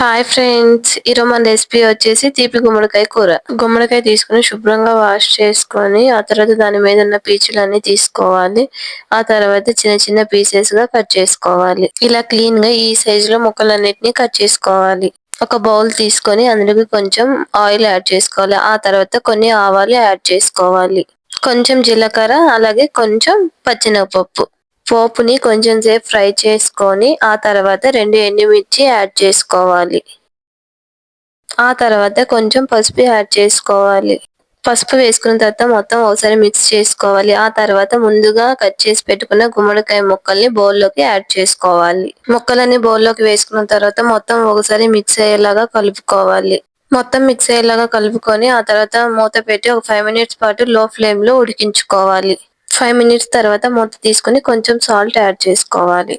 Hi friends ఈరోజు మన recipe వచ్చేసి తీపి గుమ్మడికాయ కూర. గుమ్మడికాయ తీసుకుని శుభ్రంగా వాష్ చేసుకొని ఆ తర్వాత దాని మీద ఉన్న పీచులన్నీ తీసుకోవాలి. ఆ తర్వాత చిన్న చిన్న పీసెస్గా కట్ చేసుకోవాలి. ఇలా క్లీన్గా ఈ సైజ్లో ముక్కలన్నిటిని కట్ చేసుకోవాలి. ఒక బౌల్ తీసుకొని అందులోకి కొంచెం ఆయిల్ యాడ్ చేసుకోవాలి. ఆ తర్వాత కొన్ని ఆవాలు యాడ్ చేసుకోవాలి. కొంచెం జీలకర్ర అలాగే కొంచెం పచ్చినపప్పు పోపుని కొంచెం సేపు ఫ్రై చేసుకొని ఆ తర్వాత రెండు ఎండుమిర్చి యాడ్ చేసుకోవాలి. ఆ తర్వాత కొంచెం పసుపు యాడ్ చేసుకోవాలి. పసుపు వేసుకున్న తర్వాత మొత్తం ఒకసారి మిక్స్ చేసుకోవాలి. ఆ తర్వాత ముందుగా కట్ చేసి పెట్టుకున్న గుమ్మడికాయ ముక్కల్ని బౌల్లోకి యాడ్ చేసుకోవాలి. ముక్కలన్నీ బౌల్లోకి వేసుకున్న తర్వాత మొత్తం ఒకసారి మిక్స్ అయ్యేలాగా కలుపుకోవాలి. మొత్తం మిక్స్ అయ్యేలాగా కలుపుకొని ఆ తర్వాత మూత పెట్టి ఒక ఫైవ్ మినిట్స్ పాటు లో ఫ్లేమ్లో ఉడికించుకోవాలి. ఫైవ్ మినిట్స్ తర్వాత మూత తీసుకొని కొంచెం సాల్ట్ యాడ్ చేసుకోవాలి.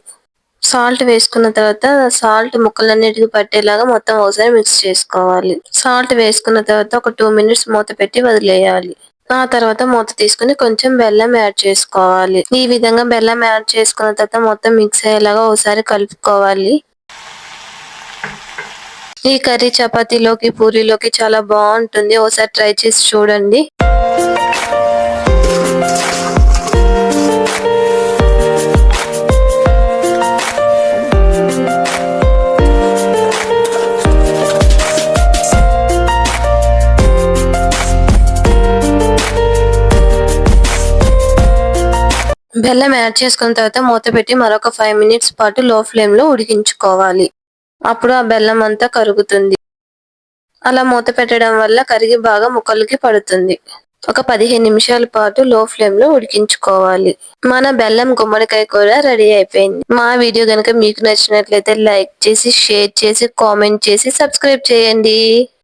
సాల్ట్ వేసుకున్న తర్వాత సాల్ట్ ముక్కలన్నిటికి పట్టేలాగా మొత్తం ఒకసారి మిక్స్ చేసుకోవాలి. సాల్ట్ వేసుకున్న తర్వాత ఒక టూ మినిట్స్ మూత పెట్టి వదిలేయాలి. ఆ తర్వాత మూత తీసుకుని కొంచెం బెల్లం యాడ్ చేసుకోవాలి. ఈ విధంగా బెల్లం యాడ్ చేసుకున్న తర్వాత మొత్తం మిక్స్ అయ్యేలాగా ఒకసారి కలుపుకోవాలి. ఈ కర్రీ చపాతీలోకి పూరీలోకి చాలా బాగుంటుంది. ఒకసారి ట్రై చేసి చూడండి. బెల్లం యాడ్ చేసుకున్న తర్వాత మూత పెట్టి మరొక ఫైవ్ మినిట్స్ పాటు లో ఫ్లేమ్లో ఉడికించుకోవాలి. అప్పుడు ఆ బెల్లం అంతా కరుగుతుంది. అలా మూత పెట్టడం వల్ల కరిగి బాగా ముక్కలకి పడుతుంది. ఒక పదిహేను నిమిషాల పాటు లో ఫ్లేమ్లో ఉడికించుకోవాలి. మన బెల్లం గుమ్మడికాయ కూర రెడీ అయిపోయింది. మా వీడియో కనుక మీకు నచ్చినట్లయితే లైక్ చేసి షేర్ చేసి కామెంట్ చేసి సబ్స్క్రైబ్ చేయండి.